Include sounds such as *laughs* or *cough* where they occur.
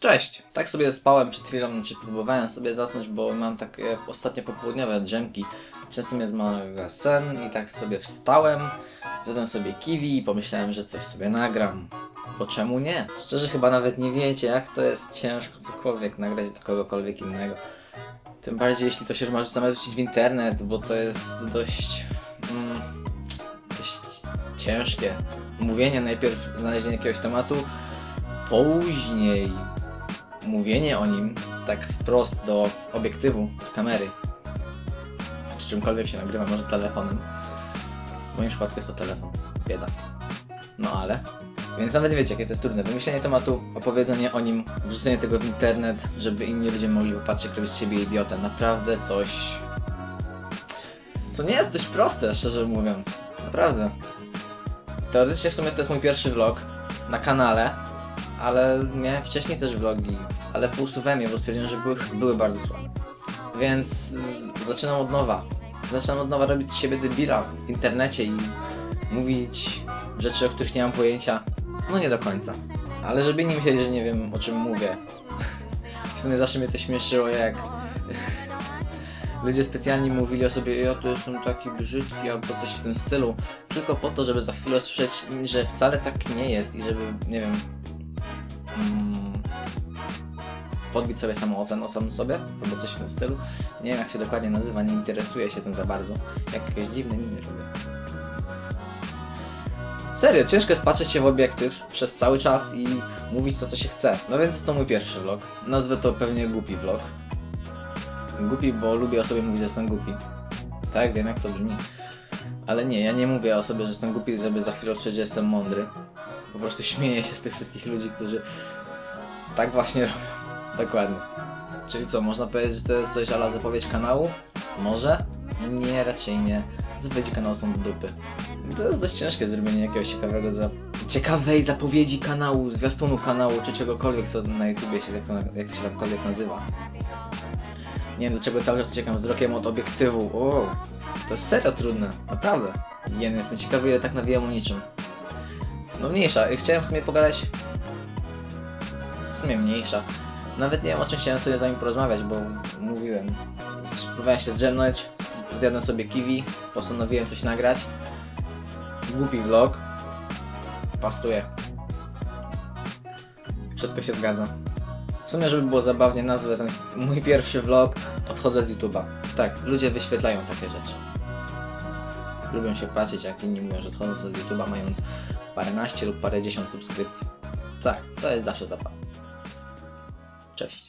Cześć! Tak sobie spałem przed chwilą, znaczy próbowałem sobie zasnąć, bo mam takie ostatnie popołudniowe drzemki. Często mnie zmaga sen i tak sobie wstałem, zjadłem sobie kiwi i pomyślałem, że coś sobie nagram. Bo czemu nie? Szczerze chyba nawet nie wiecie, jak to jest ciężko cokolwiek nagrać do kogokolwiek innego. Tym bardziej jeśli to się ma zamiast wrzucić w internet, bo to jest dość... Mm, dość ciężkie. Mówienie najpierw, znalezienie jakiegoś tematu, później mówienie o nim tak wprost do obiektywu, do kamery, czy czymkolwiek się nagrywa, może telefonem. W moim przypadku jest to telefon. Bieda. No ale. Więc nawet wiecie, jakie to jest trudne. Wymyślenie tematu, opowiedzenie o nim, wrzucenie tego w internet, żeby inni ludzie mogli popatrzeć, kto jest z siebie idiota. Naprawdę coś. Co nie jest dość proste, szczerze mówiąc. Naprawdę. Teoretycznie w sumie to jest mój pierwszy vlog na kanale, ale miałem wcześniej też vlogi, ale pousuwałem je, bo stwierdziłem, że były, były bardzo słabe. Więc y, zaczynam od nowa. Zaczynam od nowa robić siebie debila w internecie i mówić rzeczy, o których nie mam pojęcia. No nie do końca. Ale żeby inni myśleli, że nie wiem o czym mówię. *laughs* W sumie zawsze mnie to śmieszyło, jak *laughs* ludzie specjalnie mówili o sobie, ja to jestem taki brzydki albo coś w tym stylu, tylko po to, żeby za chwilę usłyszeć, że wcale tak nie jest i żeby, nie wiem, mm, podbić sobie samoocenę o samym sobie, albo coś w tym stylu. Nie wiem jak się dokładnie nazywa, nie interesuję się tym za bardzo. Jakieś dziwne miny robię. Serio, ciężko jest patrzeć się w obiektyw przez cały czas i mówić to, co się chce. No więc jest to mój pierwszy vlog. Nazwę to pewnie głupi vlog. Głupi, bo lubię o sobie mówić, że jestem głupi. Tak, wiem jak to brzmi. Ale nie, ja nie mówię o sobie, że jestem głupi, żeby za chwilę że jestem mądry. Po prostu śmieję się z tych wszystkich ludzi, którzy tak właśnie robią. Dokładnie. Czyli co, można powiedzieć, że to jest coś ala zapowiedź kanału? Może? Nie, raczej nie. Zapowiedzi kanału są do dupy. To jest dość ciężkie zrobienie jakiegoś ciekawego za... ciekawej zapowiedzi kanału, zwiastunu kanału, czy czegokolwiek, co na YouTubie się, jak to, jak to się tamkolwiek nazywa. Nie wiem dlaczego cały czas uciekam wzrokiem od obiektywu. O, to jest serio trudne, naprawdę. Ja nie jestem ciekawy, ile tak nawijam o niczym. No mniejsza, chciałem w sumie pogadać. W sumie mniejsza. Nawet nie wiem o czym chciałem sobie z wami porozmawiać, bo mówiłem. Spróbowałem się zdrzemnąć, zjadłem sobie kiwi, postanowiłem coś nagrać. Głupi vlog. Pasuje. Wszystko się zgadza. W sumie, żeby było zabawnie, nazwę ten mój pierwszy vlog Odchodzę z YouTube'a. Tak, ludzie wyświetlają takie rzeczy. Lubią się patrzeć, jak inni mówią, że odchodzą z YouTube'a, mając paręnaście lub parędziesiąt subskrypcji. Tak, to jest zawsze zabawne. Cześć.